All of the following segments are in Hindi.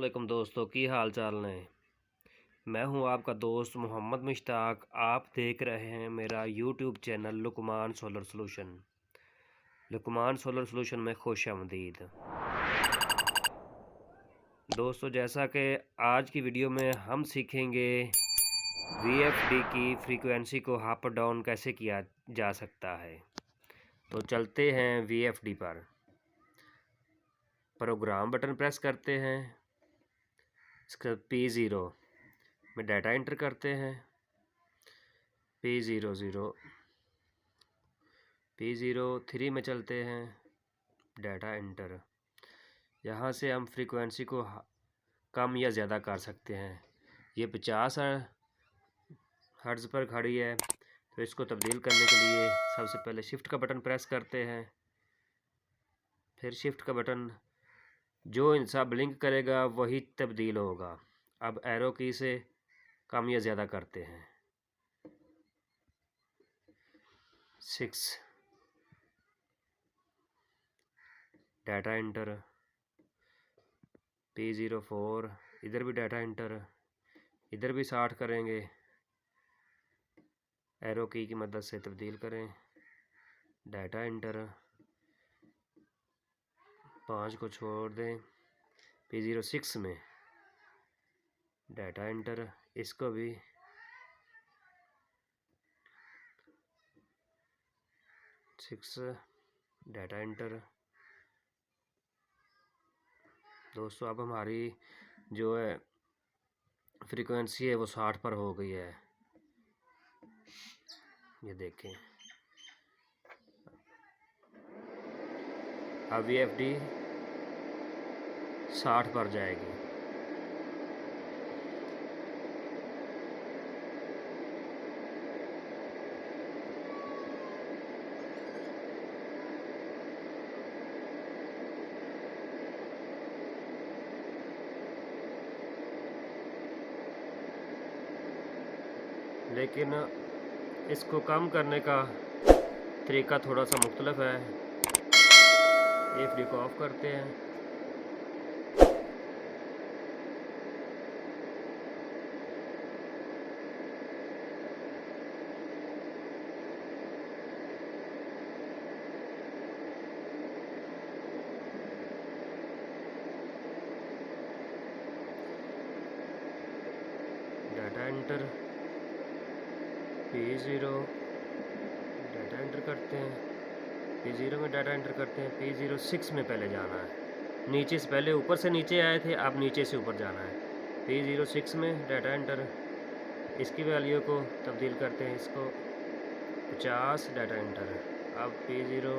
असलम दोस्तों, की हाल चाल ने? मैं हूँ आपका दोस्त मोहम्मद मुश्ताक। आप देख रहे हैं मेरा YouTube channel Luqman solar solution. Luqman solar solution में खुश आमदीद। दोस्तों, जैसा कि आज की वीडियो में हम सीखेंगे वीएफडी की फ्रीक्वेंसी को अप डाउन कैसे किया जा सकता है। तो चलते हैं वी पर। प्रोग्राम बटन प्रेस करते हैं। इसका पी ज़ीरो में डाटा इंटर करते हैं। P zero zero P zero three में चलते हैं डाटा इंटर यहाँ से हम फ्रीक्वेंसी को कम या ज़्यादा कर सकते हैं। ये पचास हर्ज पर खड़ी है। तो इसको तब्दील करने के लिए सबसे पहले शिफ्ट का बटन प्रेस करते हैं। फिर शिफ्ट का बटन जो इंसान ब्लिंक करेगा, वही तब्दील होगा। अब एरो की से कम या ज़्यादा करते हैं। Six data enter P zero four इधर भी डाटा इंटर इधर भी साठ करेंगे। एरो की की मदद से तब्दील करें। डाटा इंटर पाँच को छोड़ दें। पी ज़ीरो सिक्स में। डाटा इंटर इसको भी। सिक्स डाटा इंटर दोस्तों, अब हमारी जो है फ्रीक्वेंसी है, वो साठ पर हो गई है। ये देखें। अब वी एफ़ डी साठ पर जाएगी। लेकिन इसको कम करने का तरीका थोड़ा सा मुख्तलफ है। एफ़ डी को ऑफ़ करते हैं data enter P zero data enter करते हैं। पी ज़ीरो में डाटा एंटर करते हैं। पी ज़ीरो सिक्स में पहले जाना है। नीचे से पहले ऊपर से नीचे आए थे, अब नीचे से ऊपर जाना है। पी ज़ीरो सिक्स में डाटा एंटर इसकी वैल्यू को तब्दील करते हैं। इसको पचास डाटा एंटर अब पी ज़ीरो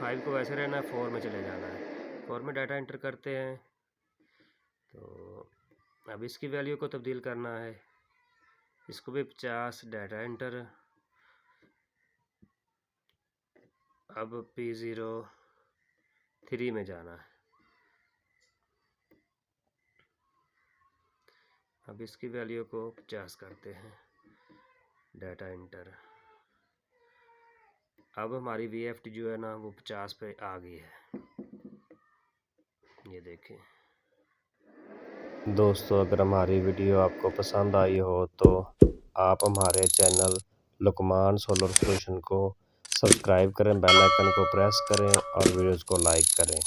फाइव को वैसे रहना है। फोर में चले जाना है। फोर में डाटा एंटर करते हैं। तो अब इसकी वैल्यू को तब्दील करना है। इसको भी पचास डाटा एंटर अब पी ज़ीरो थ्री में जाना है। अब इसकी वैल्यू को पचास करते हैं। डाटा एंटर अब हमारी टी जो है ना, वो पचास पे आ गई है। ये देखें। दोस्तों, अगर हमारी वीडियो आपको पसंद आई हो तो आप हमारे चैनल लुकमान सोलर सोल्यूशन को सब्सक्राइब करें, बेल आइकन को प्रेस करें और वीडियोज़ को लाइक करें।